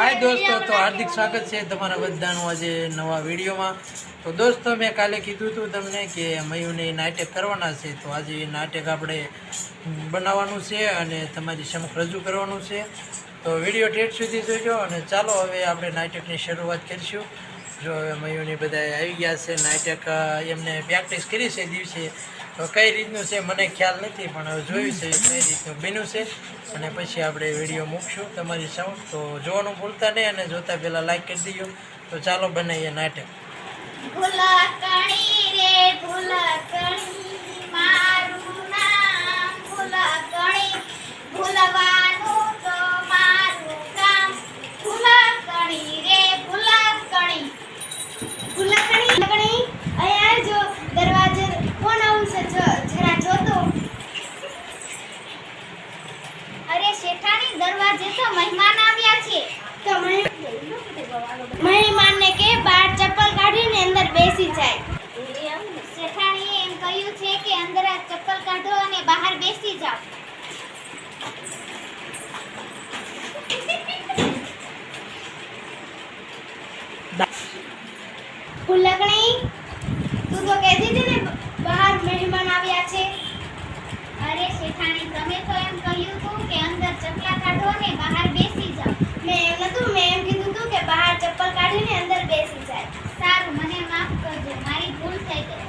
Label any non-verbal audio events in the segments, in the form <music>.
હાય દોસ્તો, તો હાર્દિક સ્વાગત છે તમારા બધાનું આજે નવા વિડીયોમાં. તો દોસ્તો, મેં કાલે કીધું હતું તમને કે મયુને નાટક કરવાના છે. તો આજે એ નાટક આપણે બનાવવાનું છે અને તમારી સમક્ષ રજૂ કરવાનું છે. તો વીડિયો ટેટ સુધી જોજો અને ચાલો હવે આપણે નાટકની શરૂઆત કરીશું. જો હવે મયુની બધા આવી ગયા છે, નાટક એમને પ્રેક્ટિસ કરી છે દિવસે. તો કઈ રીતનું છે, મને ખ્યાલ નથી, પણ હવે જોયું છે કઈ રીતનું બન્યું છે. અને પછી આપણે વીડિયો મૂકશું તમારી સમક્ષ તો જોવાનું ભૂલતા નહીં અને જોતા પહેલાં લાઈક કરી દીજો. તો ચાલો બનાવીએ નાટક. ભૂલકણી શેઠાણી દરવાજે તો મહેમાન આવ્યા છે. તો મહેમાનને કે બહાર ચપ્પલ કાઢીને અંદર બેસી જાય. શેઠાણીએ એમ કહ્યું છે કે અંદર આ ચપ્પલ કાઢો અને બહાર બેસી જાઓ. <laughs> ફૂલકણી તું તો કહેતી હતી ને બહાર મહેમાન આવ્યા છે શેઠાણી, તમે તો એમ કહ્યું હતું કે અંદર ચકલા કાઢો ને બહાર બેસી જાઓ. મેં એમ નતું મેં એમ કીધું હતું કે બહાર ચપ્પલ કાઢીને અંદર બેસી જાય સારું મને માફ કરજો મારી ભૂલ થઈ ગઈ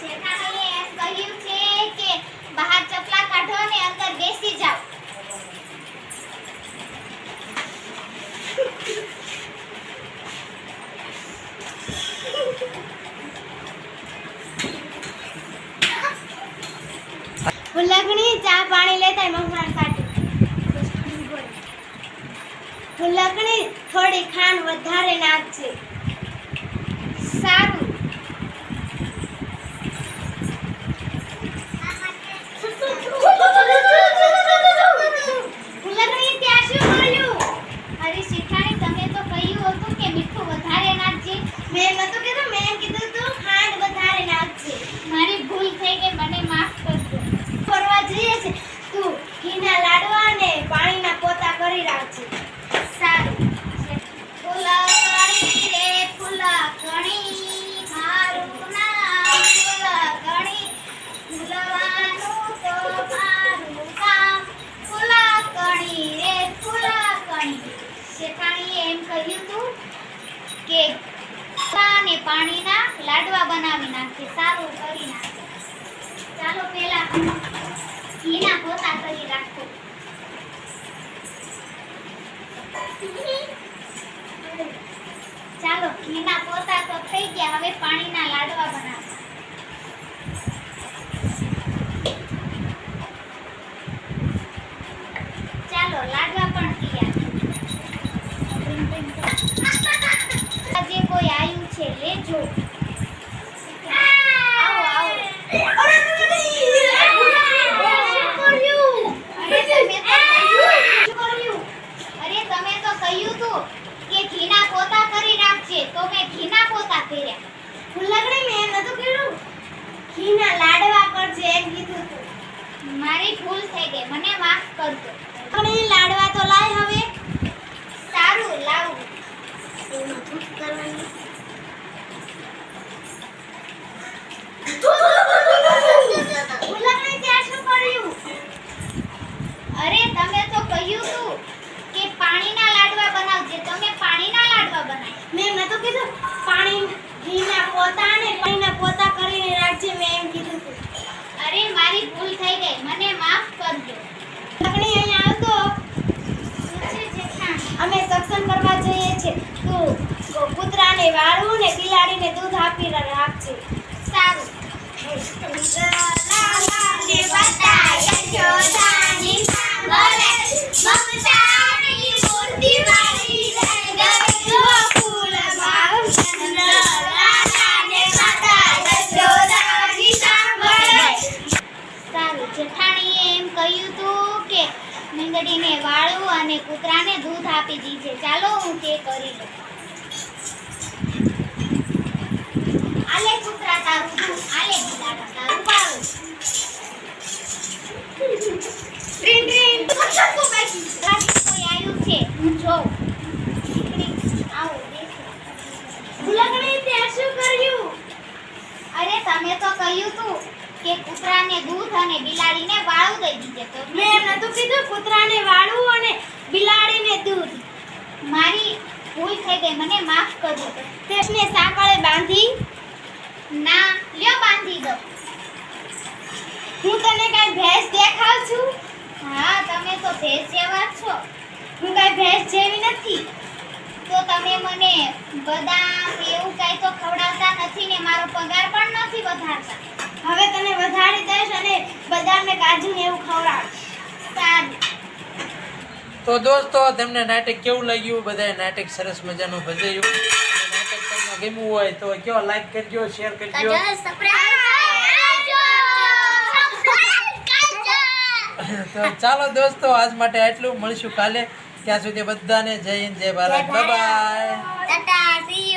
શેઠાણીએ એમ કહ્યું છે કે બહાર ચપલા કાઢો ને અંદર બેસી જાઓ ફુલકણી ચા પાણી લેતા મગફળી કાઢી ફુલકણી થોડી ખાંડ વધારે નાખજે. સારું. મેં નતું શું કર્યું અરે શેઠાણી તમે તો કહ્યું હતું કે મીઠું વધારે નાખજે મેં નતું કીધું મેં કીધું તું ખાંડ વધારે નાખજે મારી ભૂલ થઈ ગઈ મને માફ કરજો ફરવા જઈએ છે તું ઘીના લાડવા અને પાણીના પોતા કરી રાખજે રે ફૂલવાનું તો મારું એમ કહ્યું તું કે અને પાણીના લાડવા બનાવી નાખે સારું કરી નાખે ચાલો પેલા ઘીના પોતા કરી રાખો ઘીના પોતા તો થઈ ગયા. હવે પાણીના લાડવા બનાવો ચાલો, લાડવા પણ તૈયાર આજે કોઈ આવ્યું છે, લેજો આવો આવો અરે અરે તમે તો કહ્યું તું કે ઘીના પોતા કરી રાખજે તો મેં ઘીના પોતા કર્યા ફુલકડી મેં નતું કર્યું ઘીના લાડવા કરજે એમ કીધું તું. મારી ભૂલ થઈ ગઈ મને માફ કરજો. પણ એ લાડવા તો લાય હવે. સારું લાવું. એમાં કરવાની. અરે તમે તો કહ્યું હતું કે પાણીના લાડવા બનાવજે. તમે પાણીના લાડવા બનાવ્યા. મેં તો કીધું પાણી ઘીના પોતા ને પાણીના પોતા રાખજે મેં એમ કીધું અરે, મારી ભૂલ થઈ ગઈ, મને માફ કરજો. લગણી અહીંયા આવતો અમે સત્સંગ કરવા જઈએ છીએ. તું કૂતરાને વાળું ને બિલાડીને દૂધ આપી રાખજે. મીંગડીને વાળું અને કૂતરાને દૂધ આપી દીધે. ચાલો હું તે કરી દઉં આલે કૂતરા તારું દૂધ, આલે બિલાડા તારું વાળું. બધાને બિલાડીને વાળું દઈ દીધે તો મેં એમ નતું કીધું કૂતરાને વાળું અને બિલાડીને દૂધ. મારી ભૂલ થઈ ગઈ મને માફ કરજો. તેમને સાંકળે બાંધી? ના લ્યો બાંધી દો. હું તને કાંઈ ભેંસ દેખાવ છું? હા તમે તો ભેંસ જેવા છો. હું કાંઈ ભેંસ જેવી નથી. તો તમે મને બદામ એવું કાંઈ તો ખવડાવતા નથી ને મારો પગાર પણ નથી વધારતા. હવે તને વધારી દઈશ અને બદામ ને કાજુ ને એવું ખવડાવીશ. તો દોસ્તો તમને નાટક કેવું લાગ્યું? બધાએ નાટક સરસ મજાનું ભજવ્યું. નાટક તમને ગમ્યું હોય તો કયો લાઈક કરજો શેર કરજો. તો ચાલો દોસ્તો આજ માટે આટલું. મળશું કાલે. ત્યાં સુધી બધાને જય હિન્દ જય ભારત. Bye tata C